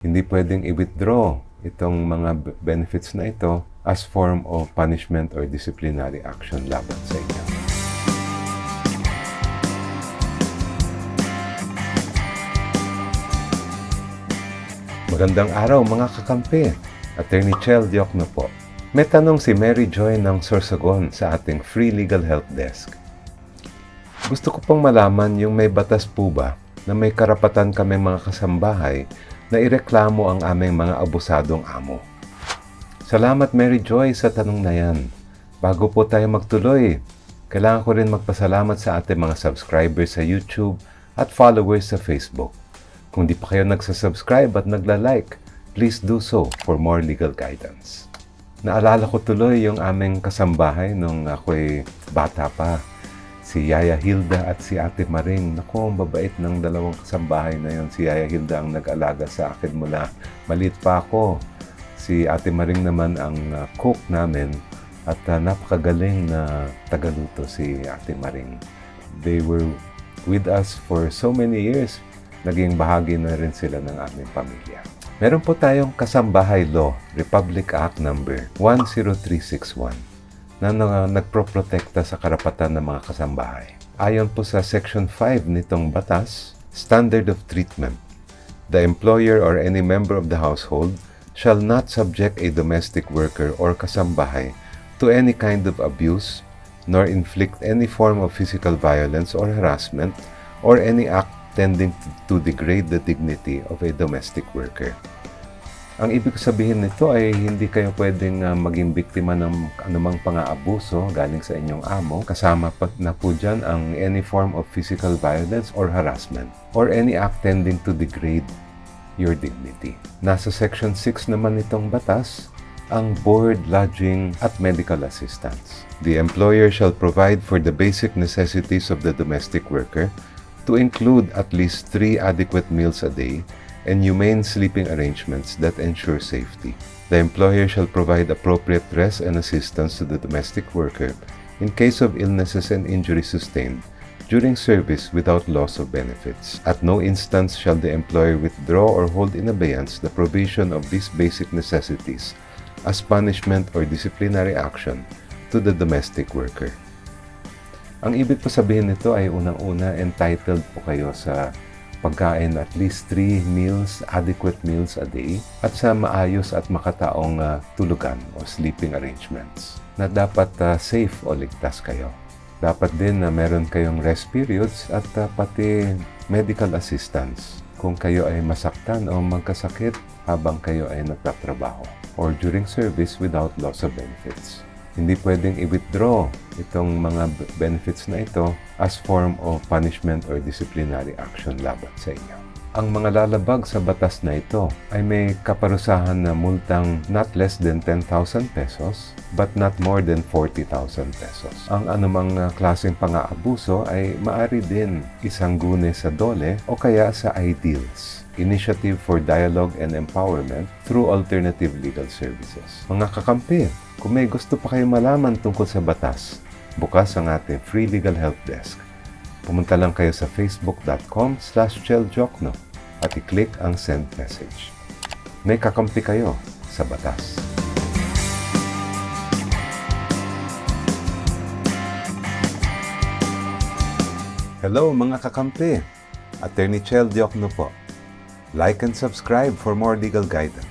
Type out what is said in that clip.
Hindi pwedeng i-withdraw itong mga benefits na ito as form of punishment or disciplinary action laban sa inyo. Magandang araw mga kakampi. Attorney Chel Diokno po. May tanong si Mary Joy ng Sorsogon sa ating Free Legal Help Desk. Gusto ko pong malaman yung may batas po ba na may karapatan kami mga kasambahay na ireklamo ang aming mga abusadong amo. Salamat Mary Joy sa tanong na yan. Bago po tayo magtuloy, kailangan ko rin magpasalamat sa ating mga subscribers sa YouTube at followers sa Facebook. Kung di pa kayo nagsasubscribe at nagla-like, please do so for more legal guidance. Naalala ko tuloy yung aming kasambahay nung ako'y bata pa. Si Yaya Hilda at si Ate Maring. Naku, ang babait ng dalawang kasambahay na yon. Si Yaya Hilda ang nag-alaga sa akin mula maliit pa ako. Si Ate Maring naman ang uh, cook namin at uh, napakagaling na tagaluto si Ate Maring. They were with us for so many years. Naging bahagi na rin sila ng aming pamilya. Meron po tayong Kasambahay Law, Republic Act Number 10361 na, na nagproprotekta sa karapatan ng mga kasambahay. Ayon po sa Section 5 nitong batas, Standard of Treatment. The employer or any member of the household shall not subject a domestic worker or kasambahay to any kind of abuse, nor inflict any form of physical violence or harassment, or any act tending to degrade the dignity of a domestic worker. Ang ibig sabihin nito ay hindi kayo pwedeng uh, maging biktima ng anumang pang-aabuso galing sa inyong amo. Kasama pa na po dyan ang any form of physical violence or harassment or any act tending to degrade your dignity. Nasa Section 6 naman itong batas, ang board, lodging, at medical assistance. The employer shall provide for the basic necessities of the domestic worker to include at least three adequate meals a day and humane sleeping arrangements that ensure safety. The employer shall provide appropriate rest and assistance to the domestic worker in case of illnesses and injuries sustained during service without loss of benefits. At no instance shall the employer withdraw or hold in abeyance the provision of these basic necessities as punishment or disciplinary action to the domestic worker. Ang ibig po sabihin nito ay unang-una entitled po kayo sa pagkain at least 3 meals, adequate meals a day at sa maayos at makataong uh, tulugan o sleeping arrangements na dapat uh, safe o ligtas kayo. Dapat din na meron kayong rest periods at uh, pati medical assistance kung kayo ay masaktan o magkasakit habang kayo ay nagtatrabaho or during service without loss of benefits. Hindi pwedeng i-withdraw itong mga benefits na ito as form of punishment or disciplinary action laban sa inyo. Ang mga lalabag sa batas na ito ay may kaparusahan na multang not less than 10,000 pesos but not more than 40,000 pesos. Ang anumang uh, klaseng pang-aabuso ay maari din isang gune sa dole o kaya sa ideals. Initiative for Dialogue and Empowerment through Alternative Legal Services. Mga kakampi, kung may gusto pa kayo malaman tungkol sa batas, bukas ang ating free legal help desk. Pumunta lang kayo sa facebook.com slash cheljokno at i-click ang send message. May kakampi kayo sa batas. Hello mga kakampi! Attorney Chel Diokno po. Like and subscribe for more legal guidance.